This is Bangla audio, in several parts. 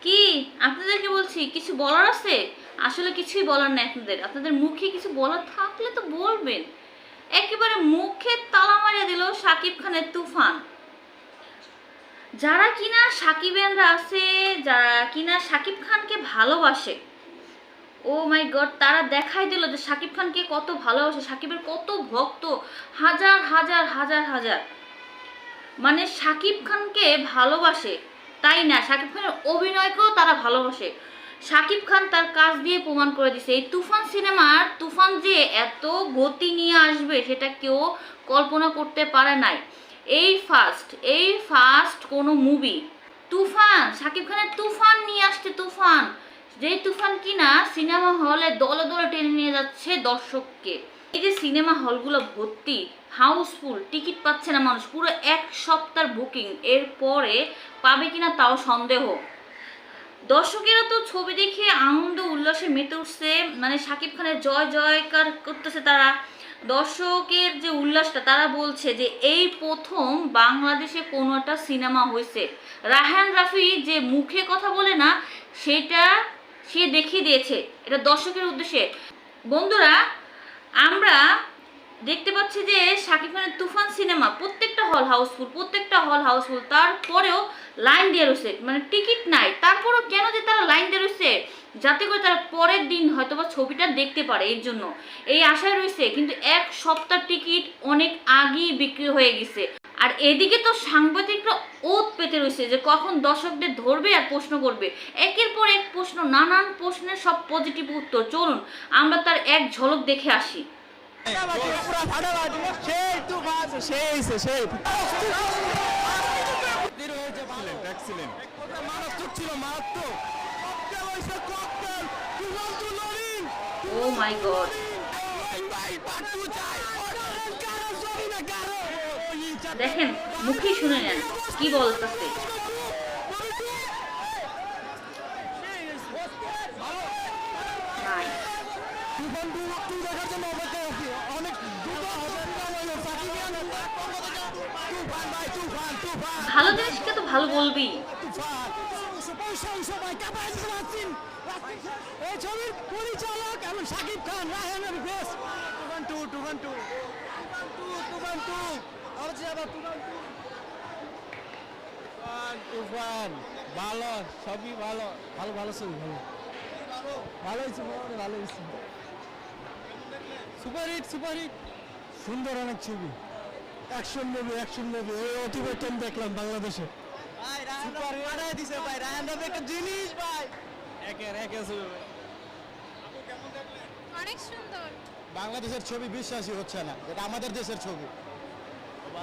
কি? আপনাদেরকে বলছি, কিছু বলার আছে? আসলে কিছুই বলার নেই আপনাদের। আপনাদের মুখে কিছু বলার থাকলে তো বলবেন। একেবারে মুখে তালা মারিয়ে দিল সাকিব খানের তুফান। যারা কিনা সাকিবেনরা আছে, যারা কিনা সাকিব খানকে ভালোবাসে, ও মাই গড, তারা দেখাই দিল যে সাকিব খানকে কত ভালোবাসে, সাকিবের কত ভক্ত, হাজার হাজার হাজার হাজার। মানে সাকিব খানকে ভালোবাসে। তাই না? সাকিব খানের অভিনয়কেও তারা ভালোবাসে। সাকিব খান তার কাজ দিয়ে প্রমাণ করে দিছে। এই তুফান সিনেমার, তুফান যে এত গতি নিয়ে আসবে সেটা কেউ কল্পনা করতে পারে নাই। এই ফার্স্ট এই ফার্স্ট কোনো মুভি তুফান, সাকিব খানের তুফান নিয়ে আসছে তুফান। যে তুফান কিনা, সিনেমা হলে দলে দলে টেনে নিয়ে যাচ্ছে দর্শককে। এই যে সিনেমা হলগুলো ভর্তি, হাউসফুল, টিকিট পাচ্ছে না মানুষ, পুরো এক সপ্তাহ বুকিং এর পরে পাবে কিনা তাও সন্দেহ। দর্শকেরা তো ছবি দেখে আনন্দ, উল্লাসে মেতে উঠছে মানে সাকিব খানের জয়, জয়কার করতেছে তারা। দর্শকের যে উল্লাসটা, তারা বলছে যে এই প্রথম বাংলাদেশে কোনো একটা সিনেমা হয়েছে। রাহান রাফি যে মুখে কথা বলে না, সেটা সে দেখিয়ে দিয়েছে। এটা দর্শকের উদ্দেশ্যে। বন্ধুরা আমরা দেখতে পাচ্ছি যে শাকিব খানের তুফান সিনেমা, প্রত্যেকটা হল হাউসফুল, প্রত্যেকটা হল হাউসফুল। তারপরেও লাইন দিয়ে রয়েছে মানে টিকিট নাই। তারপরেও কেন যে তারা লাইন দিয়ে রয়েছে? যাতে করে তারা পরের দিন হয়তো বা ছবিটা দেখতে পারে, এর জন্য। এই আশায় রয়েছে, কিন্তু এক সপ্তাহ টিকিট অনেক আগেই বিক্রি হয়ে গেছে। আর এদিকে তো সাংবাদিকরা ওত পেতে রয়েছে যে কখন দর্শকদের ধরবে আর প্রশ্ন করবে একের পর এক প্রশ্ন নানান প্রশ্নের সব পজিটিভ উত্তর চলুন আমরা তার এক ঝলক দেখে আসি মাই গড দেখেন, মুখেই শুনে নেন, কি বলতেছে। ভালো জিনিসকে তো ভালো বলবি পরিচালক এবং সাকিব খান, রায়হানের বেশ টু টু টু টু টু তুফান তুফান ভালো সবই ভালো ভালো ভালো ছবি ভালো ভালো হয়েছে মোটামুটি ভালো হয়েছে সুপার হিট সুপার হিট সুন্দর অনেক ছবি। অ্যাকশন মুভি অ্যাকশন মুভি ওই অতিবেতন দেখলাম বাংলাদেশে। ভাই রায়হান দিছে ভাই রায়হান রাফি একটা জিনিস ভাই। একের একে ছবি অনেক সুন্দর। বাংলাদেশের ছবি বিশ্বাসই হচ্ছে না এটা আমাদের দেশের ছবি।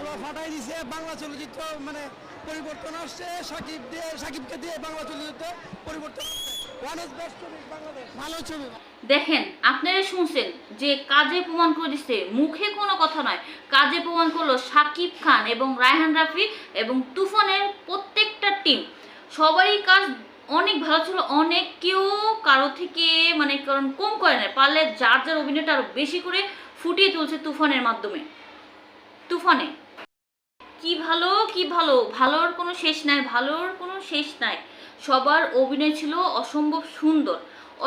পুরো ফাটাই দিছে বাংলা চলচ্চিত্র মানে পরিবর্তন আসছে সাকিব দিয়ে সাকিবকে দিয়ে বাংলা চলচ্চিত্র পরিবর্তন ভালো ছবি। দেখেন আপনারা শুনছেন যে কাজে প্রমাণ করে দিচ্ছে মুখে কোনো কথা নয়। কাজে প্রমাণ করল সাকিব খান এবং রায়হান রাফি এবং তুফানের প্রত্যেকটা টিম সবারই কাজ অনেক ভালো ছিল অনেক কেউ কারও থেকে মানে কারণ কম করে না পারলে যার যার অভিনয়টা আরও বেশি করে ফুটিয়ে তুলছে তুফানের মাধ্যমে। তুফানে। কি ভালো কি ভালো? ভালোর কোনো শেষ নাই, ভালোর কোনো শেষ নাই। সবার অভিনয় ছিল অসম্ভব সুন্দর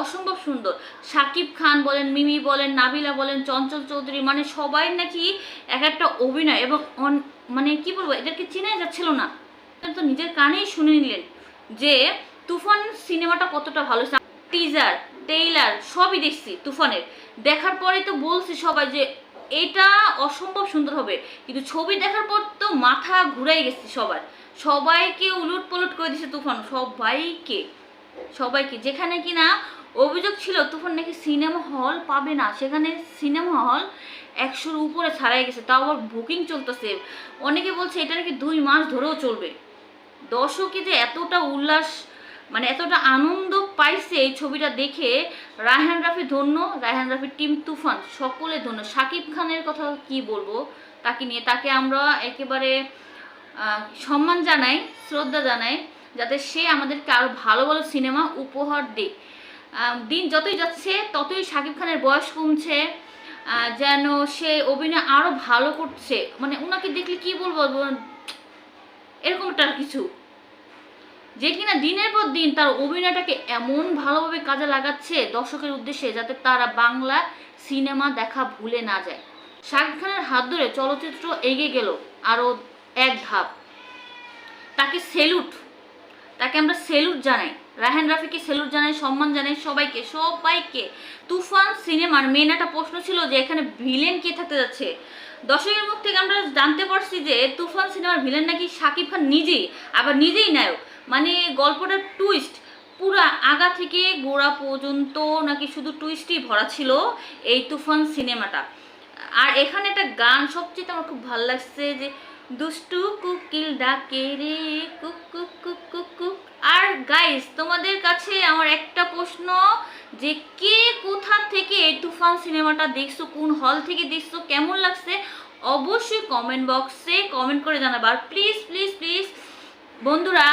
অসম্ভব সুন্দর। শাকিব খান বলেন, মিমি বলেন, নাবিলা বলেন, চঞ্চল চৌধুরী মানে সবাই নাকি এক একটা অভিনয় এবং মানে কি বলব, এদেরকে চেনাই যাচ্ছিল না। তো নিজের কানেই শুনে নিলেন যে তুফান সিনেমাটা কতটা ভালো। টিজার, টেইলার, সবই দেখছি তুফানের। দেখার পরে তো বলছি সবাই যে এটা অসম্ভব সুন্দর হবে। কিন্তু ছবি দেখার পর তো মাথা ঘুরাই গেছে সবার। সবাইকে উলট পলট করে দিছে তুফান, সবাইকে। সবাইকে। যেখানে কি না অভিযোগ ছিল, তুফান নাকি সিনেমা হল পাবে না। সেখানে সিনেমা হল একশোর উপরে ছাড়াই গেছে। তাও আবার বুকিং চলতেছে। অনেকে বলছে এটা নাকি দুই মাস ধরেও চলবে। দর্শকে যে এতটা উল্লাস মানে এতটা আনন্দ পাইছে এই ছবিটা দেখে। রায়হান রাফি ধন্য, রায়হান রাফির টিম তুফান, সকলে ধন্য। শাকিব খানের কথা কি বলব? তাকে নিয়ে, তাকে আমরা একেবারে সম্মান জানাই, শ্রদ্ধা জানাই, যাতে সে আমাদেরকে আরও ভালো ভালো সিনেমা উপহার দিক দিন যতই যাচ্ছে, ততই শাকিব খানের বয়স কমছে যেন সে অভিনয় আরও ভালো করছে। মানে ওনাকে দেখলে কি বলব? এরকম একটা কিছু। যে কিনা দিনের পর দিন তার অভিনয়টাকে এমন ভালোভাবে কাজে লাগাচ্ছে দর্শকের উদ্দেশ্যে যাতে তারা বাংলা সিনেমা দেখা ভুলে না যায়। শাকিব খানের হাত ধরে চলচ্চিত্র এগিয়ে গেল আরও এক ধাপ। তাকে সেলুট, তাকে আমরা সেলুট জানাই। রাহেন রাফিকে সেলুট জানাই, সম্মান জানাই সবাইকে সবাইকে। তুফান সিনেমার মেন একটা প্রশ্ন ছিল যে এখানে ভিলেন কে থাকতে যাচ্ছে? দর্শকের মুখ থেকে আমরা জানতে পারছি যে তুফান সিনেমার ভিলেন নাকি শাকিব খান নিজেই, আবার নিজেই নায়ক। মানে গল্পটার টুইস্ট পুরা আগা থেকে গোড়া পর্যন্ত নাকি শুধু টুইস্টই ভরা ছিল এই তুফান সিনেমাটা। আর এখানে একটা গান সবচেয়ে আমার খুব ভালো লাগছে যে, দুষ্টু কুকিল ডাকে রে, কুক কুক কুক কুক কুক। আর গাইস তোমাদের কাছে আমার একটা প্রশ্ন যে, কে কোথা থেকে এই তুফান সিনেমাটা দেখছ, কোন হল থেকে দেখছ, কেমন লাগছে? অবশ্যই কমেন্ট বক্সে কমেন্ট করে জানাবা। আর প্লিজ প্লিজ প্লিজ বন্ধুরা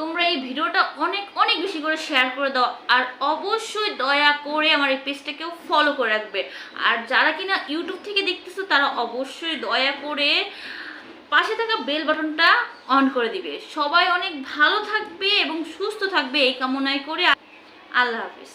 তোমরা এই ভিডিওটা অনেক অনেক বেশি করে শেয়ার করে দাও। আর অবশ্যই দয়া করে আমার এই পেজটাকেও ফলো করে রাখবে। আর যারা কিনা ইউটিউব থেকে দেখতেছো, তারা অবশ্যই দয়া করে পাশে থাকা বেল বাটনটা অন করে দিবে। সবাই অনেক ভালো থাকবে এবং সুস্থ থাকবে এই কামনায় করে। আল্লাহ হাফিজ।